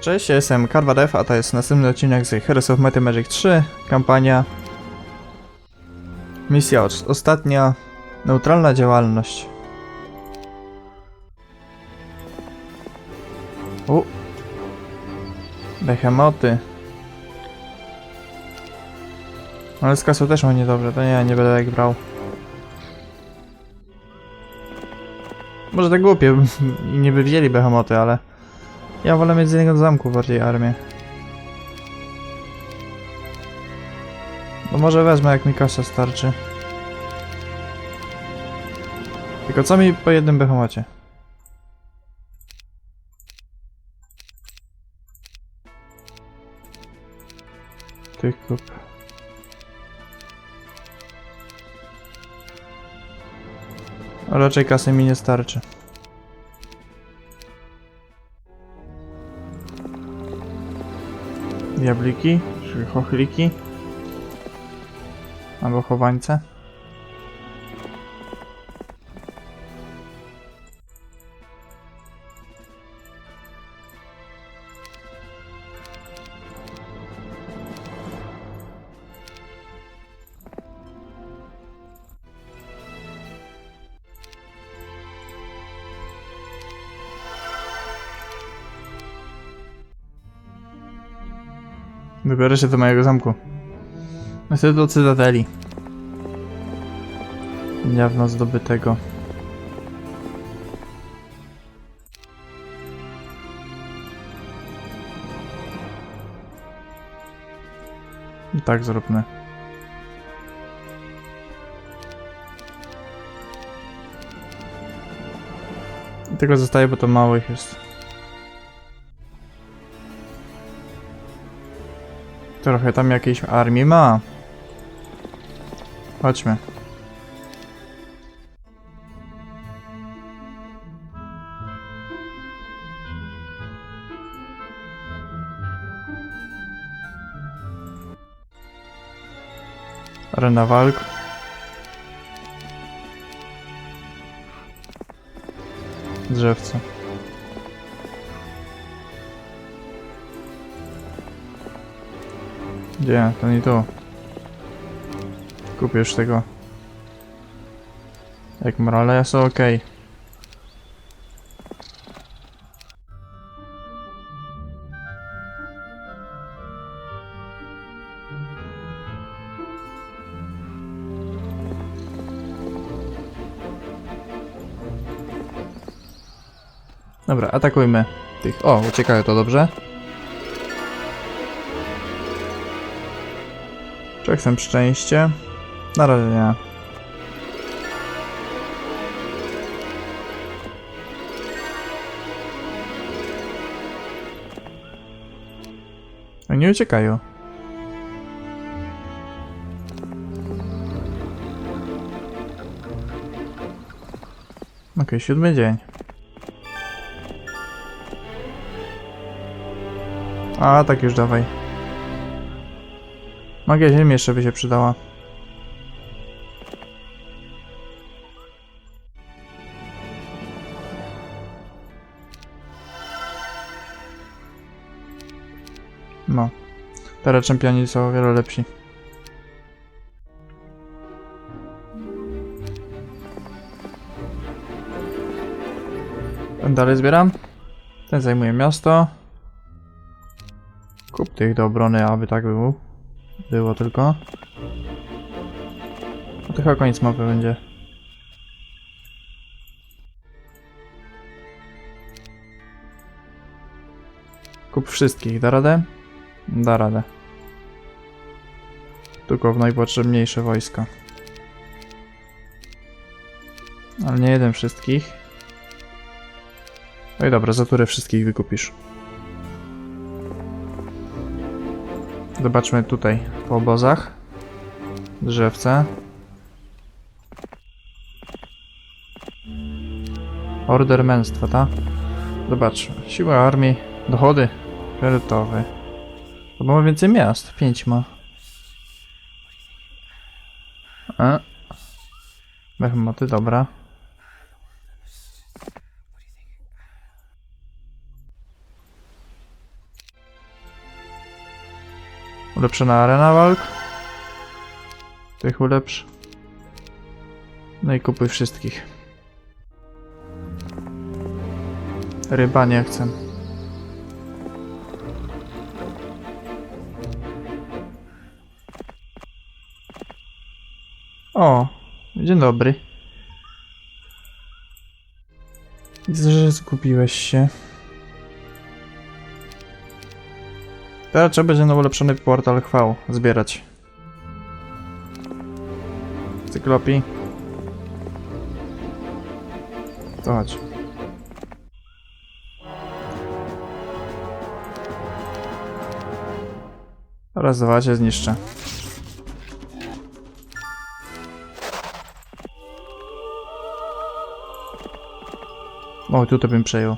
Cześć, ja jestem Karwadev, a to jest następny odcinek z Heroes of and Magic 3, kampania Misja os- ostatnia, neutralna działalność. U. Behemoty. Ale z kasą też mam niedobrze, to nie, nie będę tak brał. Może tak głupie i nie by wzięli behemoty, ale... Ja wolę mieć z jednego zamku bardziej armię. No może wezmę jak mi kasa starczy. Tylko co mi po jednym behemocie? Ty kup. Raczej kasy mi nie starczy. Diabliki, czy chochliki. Albo chowańce. Wybiorę się do mojego zamku. Chcę do Cytadeli. Niedawno zdobytego. I tak zróbmy. I tego zostaje, bo to małych jest. Trochę tam jakiejś armii ma. Chodźmy. Arena walk. Drzewce. Gdzie? To nie tu. Kupię już tego. Jak morale jest ok. Dobra, atakujmy tych. O, uciekają to dobrze. Chcę szczęście? Na razie nie. Oni uciekają. Okej, siódmy dzień. A, tak już dawaj. Magia ziemi jeszcze by się przydała. No. Teraz czempioni są o wiele lepsi. Ten dalej zbieram. Ten zajmuje miasto. Kup tych do obrony, aby tak było. Było tylko. A to chyba koniec mapy będzie. Kup wszystkich, da radę? Da radę. Tylko w najpotrzebniejsze wojska. Ale nie jeden wszystkich. No i dobra, za turę wszystkich wykupisz. Zobaczmy tutaj po obozach. Drzewce. Order męstwa, ta? Zobaczmy. Siła armii. Dochody. Kredytowe. To ma więcej miast. Pięć ma. A. Behmoty, dobra. Ulepszona arena walk. Tych ulepsz. No i kupuj wszystkich. Ryba nie chcę. O, dzień dobry. Widzę, że zgubiłeś się. Teraz trzeba będzie na ulepszony portal chwał zbierać. Cyklopi. To chodź. Raz, dwa cię zniszczę. O, tutaj bym przejął.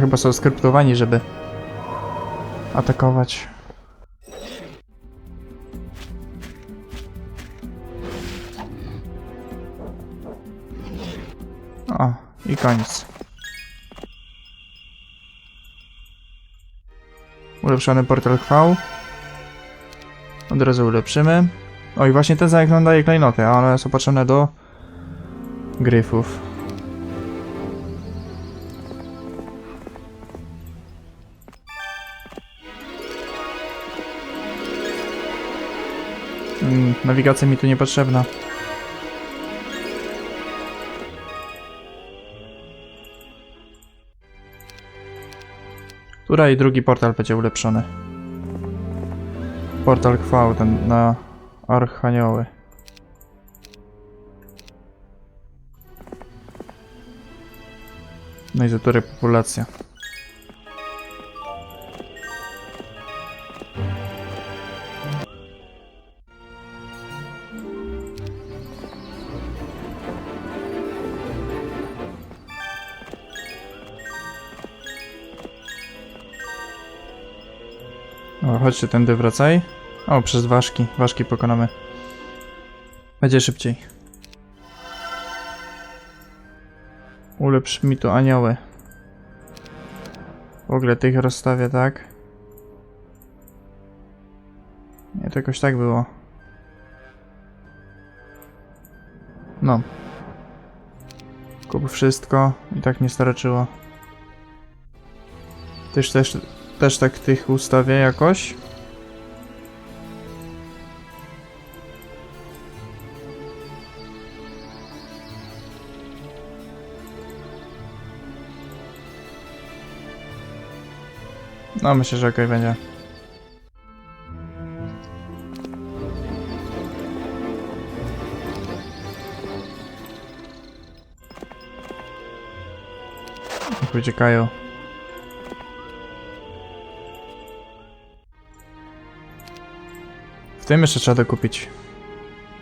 Chyba są skryptowani, żeby atakować. O, i koniec. Ulepszony portal chwał. Od razu ulepszymy. O i właśnie ten zamek nam daje klejnoty, a one są potrzebne do gryfów. Mm, nawigacja mi tu niepotrzebna. Która i drugi portal będzie ulepszony. Portal chwał, ten na Archanioły. No i za to repopulacja. O, chodźcie tędy, wracaj. O, przez ważki. Ważki pokonamy. Będzie szybciej. Ulepsz mi tu anioły. W ogóle tych rozstawię tak. Nie, to jakoś tak było. No. Kup wszystko i tak mnie starczyło. Też, też, też tak tych ustawię jakoś. No myślę, że okej będzie. Niech uciekają. Tym jeszcze trzeba dokupić.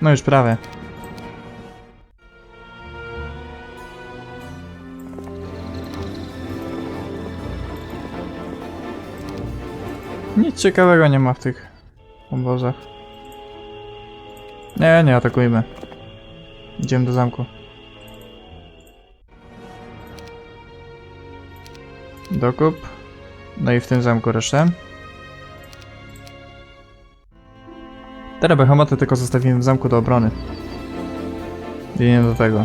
No już prawie. Nic ciekawego nie ma w tych obozach. Nie, nie atakujmy. Idziemy do zamku. Dokup. No i w tym zamku resztę. Teraz behemoty tylko zostawimy w zamku do obrony. I nie do tego.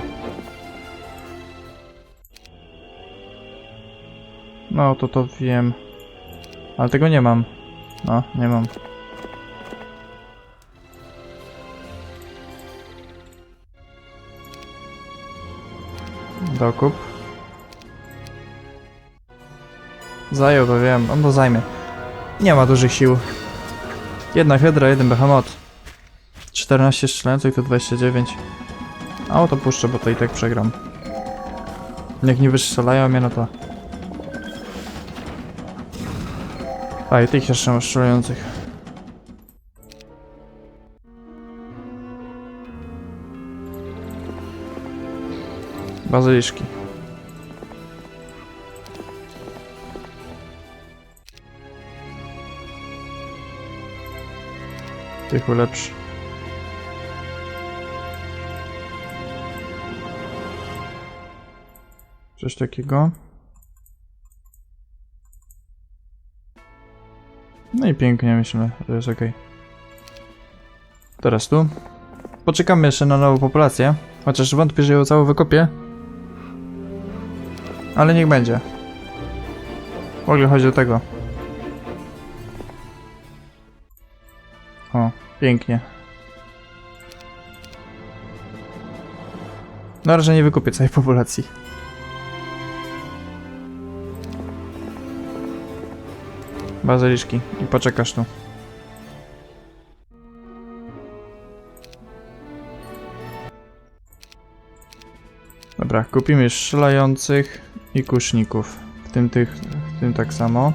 No to to wiem. Ale tego nie mam. No, nie mam. Dokup. Zajął to wiem, on to zajmie. Nie ma dużych sił. Jedna hydra, jeden behemoth. 14 strzelających to 29. A o to puszczę, bo to i tak przegram. Jak nie wystrzelają mnie, no to... A i tych jeszcze mam strzelających. Bazyliszki. Tych ulepsz. Coś takiego. No i pięknie, myślę, że jest ok. Teraz tu. Poczekamy jeszcze na nową populację. Chociaż wątpię, że ją całą wykopię. Ale niech będzie. W ogóle chodzi o tego. O, pięknie. Na razie nie wykupię całej populacji. Bazyliszki. I poczekasz tu. Dobra, kupimy strzelających i kuszników. W tym tych, w tym tak samo.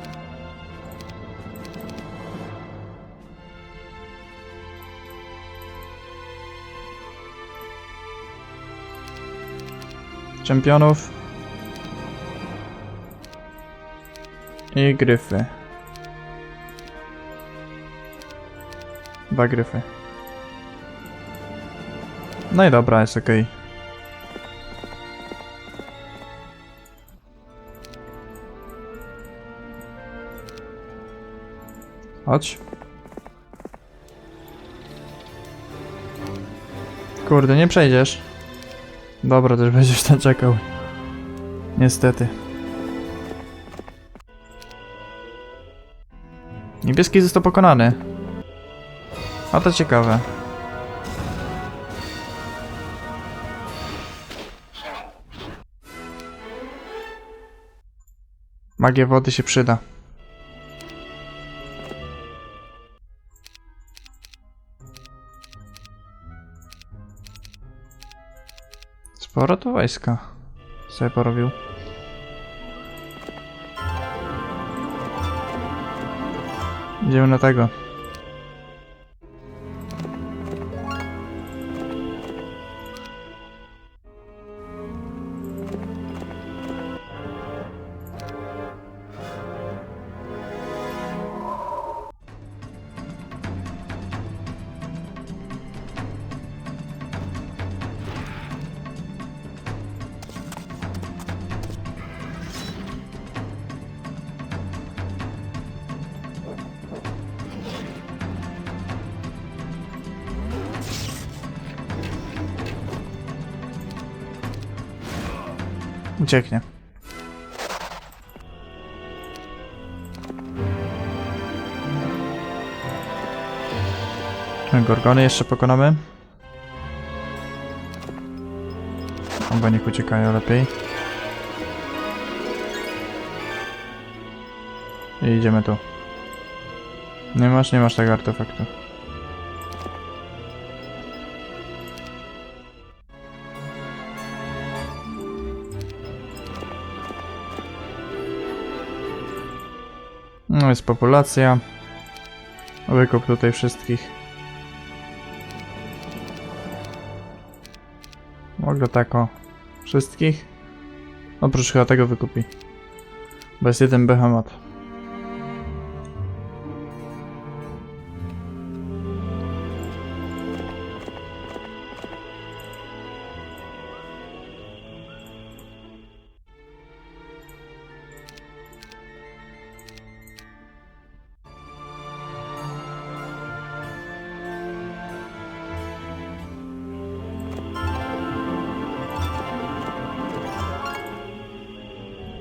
Czempionów. I gryfy. Dwa gryfy. No i dobra, jest okej. Chodź. Kurde, nie przejdziesz. Dobra, też będziesz tam czekał. Niestety. Niebieski został pokonany. A to ciekawe. Magia wody się przyda. Sporo to wojska sobie porobił. Idziemy na tego. Ucieknie. Gorgony jeszcze pokonamy. Albo niech uciekają lepiej. I idziemy tu. Nie masz, nie masz tego artefaktu. No jest populacja. Wykup tutaj wszystkich. Mogę tak o. Wszystkich? Oprócz chyba tego wykupi. Bo jest jeden behemoth.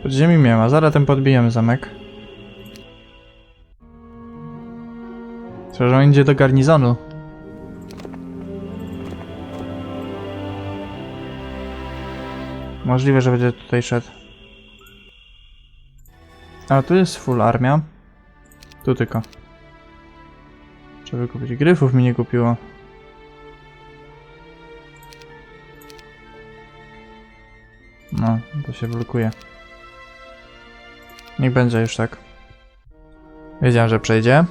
Pod ziemi nie ma, zaraz podbijemy zamek. Że on idzie do garnizonu. Możliwe, że będzie tutaj szedł. A tu jest full armia. Tu tylko. Trzeba wykupić. Gryfów mi nie kupiło. No, to się blokuje. Niech będzie już tak. Wiedziałem, że przejdzie.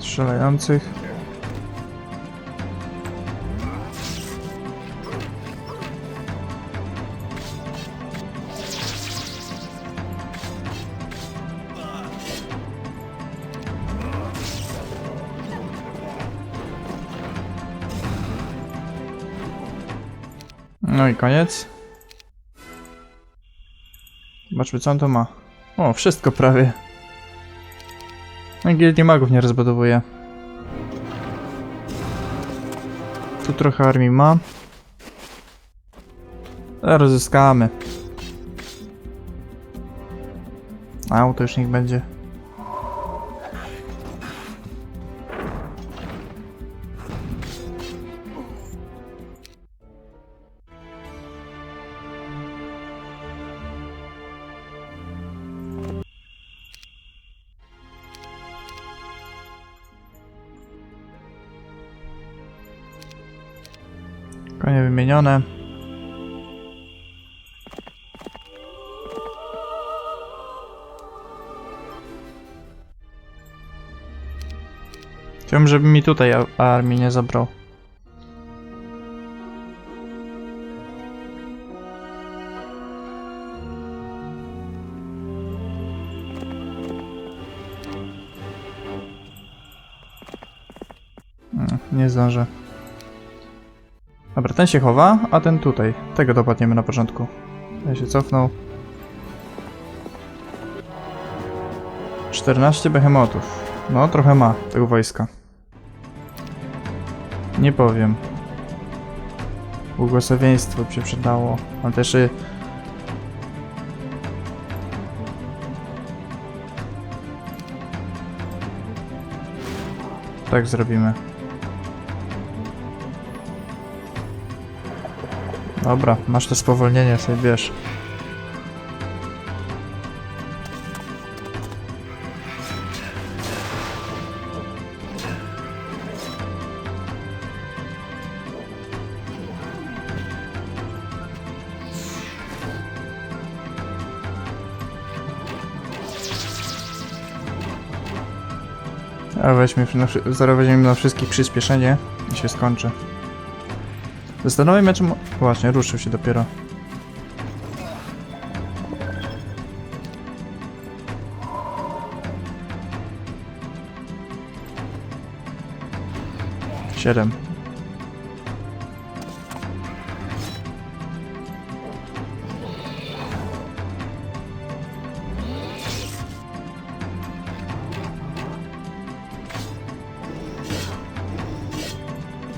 Strzelających. No i koniec. Zobaczmy co on to ma. O, wszystko prawie. No Gildii Magów nie rozbudowuje. Tu trochę armii ma. Ale Rozzyskamy. Auto już niech będzie. Konie wymienione. Chciałbym, żeby mi tutaj armii nie zabrał. Mm, Nie zdążę. Dobra, ten się chowa, a ten tutaj. Tego dopadniemy na początku. Ja się cofnął. 14 behemotów. No, trochę ma tego wojska. Nie powiem. Błogosławieństwo by się przydało. A też y... Tak zrobimy. Dobra, masz to spowolnienie, sobie bierz. A weźmy, na, zaraz weźmiemy na wszystkich przyspieszenie i się skończy. Zastanawiam się, Właśnie, ruszył się dopiero. Siedem.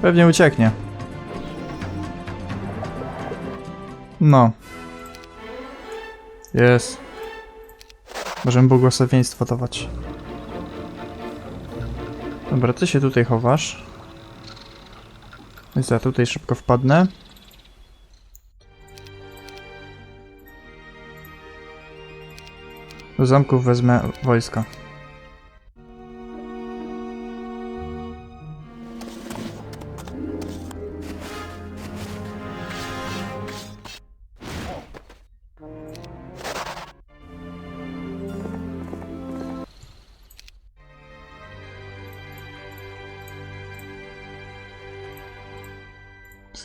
Pewnie ucieknie. No. Jest. Możemy błogosławieństwo dawać. Dobra, ty się tutaj chowasz. Więc ja tutaj szybko wpadnę. Do zamków wezmę wojska.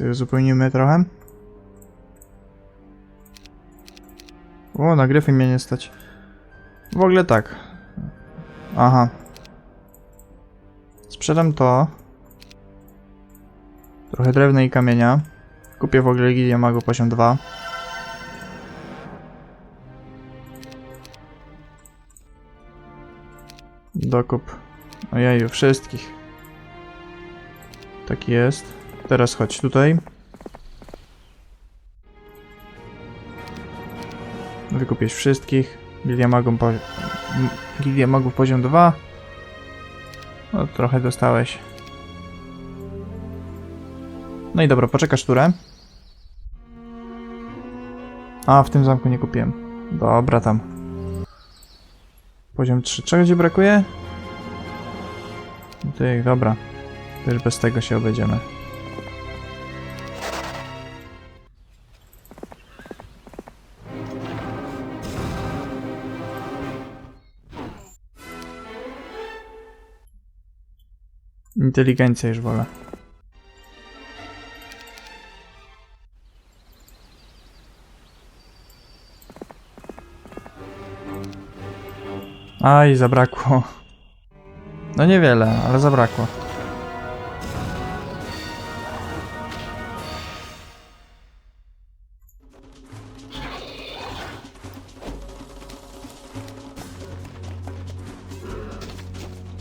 Sobie uzupełnimy trochę. O, na gryfy mnie nie stać. W ogóle tak. Aha. Sprzedam to. Trochę drewna i kamienia. Kupię w ogóle Gilię Magu poziom 2. Dokup. Ojeju, wszystkich. Tak jest. Teraz chodź tutaj. Wykupić wszystkich. Gilia Magów, po... m- Gilia Magów poziom 2. No, trochę dostałeś. No i dobra, poczekasz turę. A, w tym zamku nie kupiłem. Dobra, tam. Poziom 3. Czego ci brakuje? Tych, dobra. Też bez tego się obejdziemy. Inteligencja już wolę. Aj, zabrakło. No niewiele, ale zabrakło.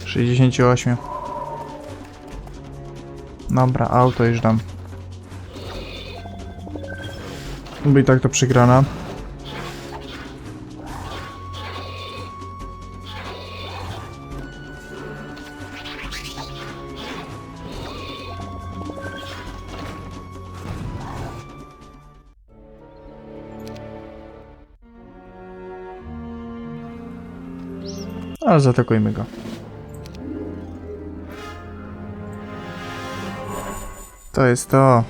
Sześćdziesięciu ośmiu. Dobra, auto już dam. Bo i tak to przegrana. Ale zaatakujmy go. To jest to.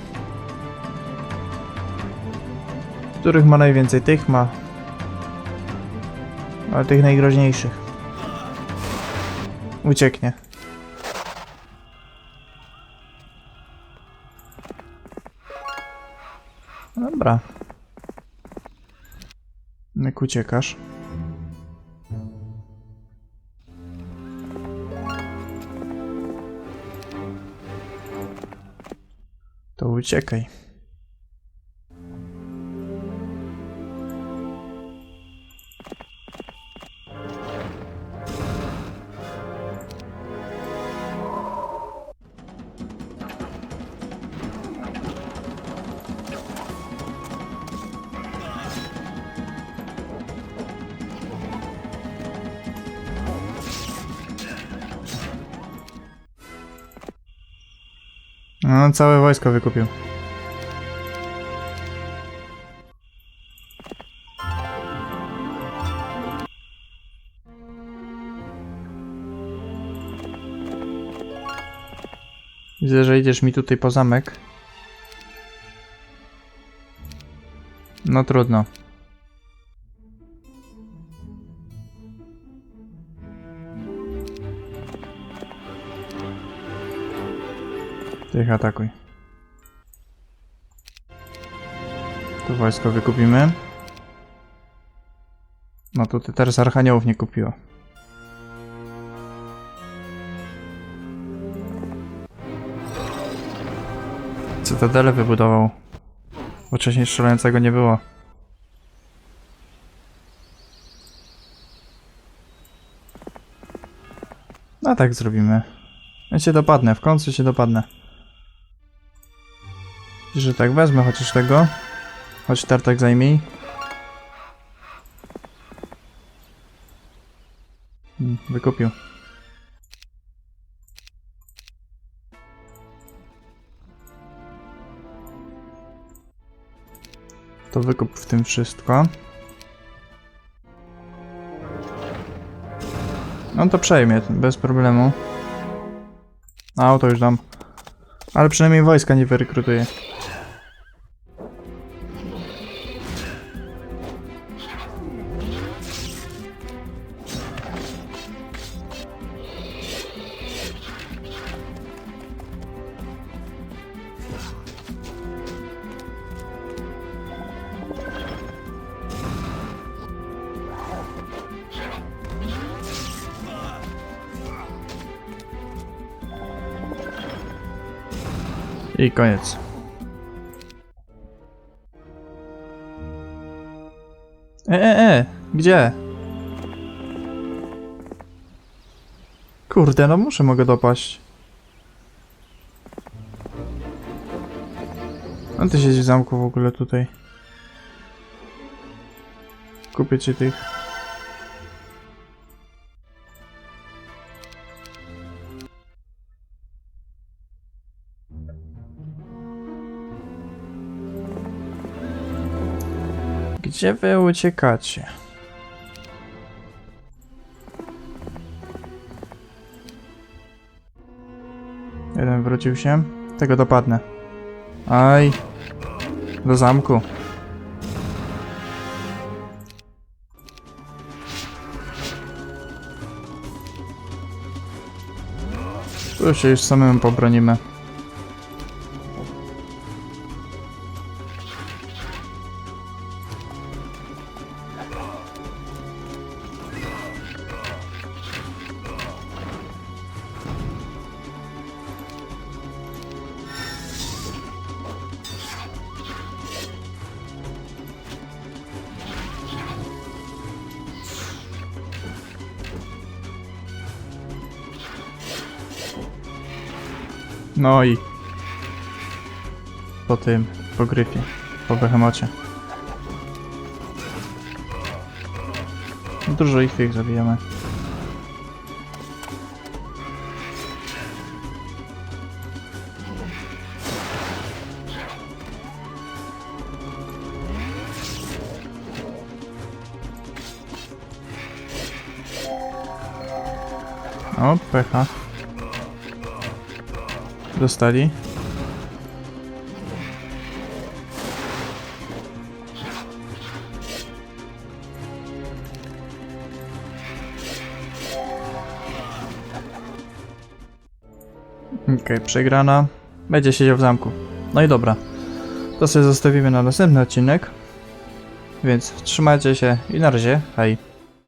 Których ma najwięcej? Tych ma. Ale tych najgroźniejszych. Ucieknie. Dobra. Jak uciekasz? To uciekaj. No, całe wojsko wykupił. Widzę, że idziesz mi tutaj po zamek. No trudno. Ty ich atakuj. Tu wojsko wykupimy. No to ty teraz archaniołów nie kupiło. Cytadelę wybudował. Bo wcześniej strzelającego nie było. No tak zrobimy. Ja cię dopadnę, w końcu cię dopadnę. Że tak wezmę chociaż tego. Chodź tartak zajmij. Hmm, Wykupił. To wykup w tym wszystko. No to przejmie, bez problemu. Auto już dam. Ale przynajmniej wojska nie wyrekrutuje. I koniec. E, e, e, gdzie? Kurde, no muszę mogę dopaść. A ty siedzi w zamku w ogóle tutaj. Kupię ci tych. Gdzie wy uciekacie? Jeden wrócił się. Tego dopadnę. Aj. Do zamku. Tu się już samym pobronimy. No i po tym, po gryfie, po behemocie. Dużo ich tych zabijamy. O, pecha. Dostali. Okej, przegrana. Będzie siedział w zamku. No i dobra. To sobie zostawimy na następny odcinek. Więc trzymajcie się i na razie. Hej.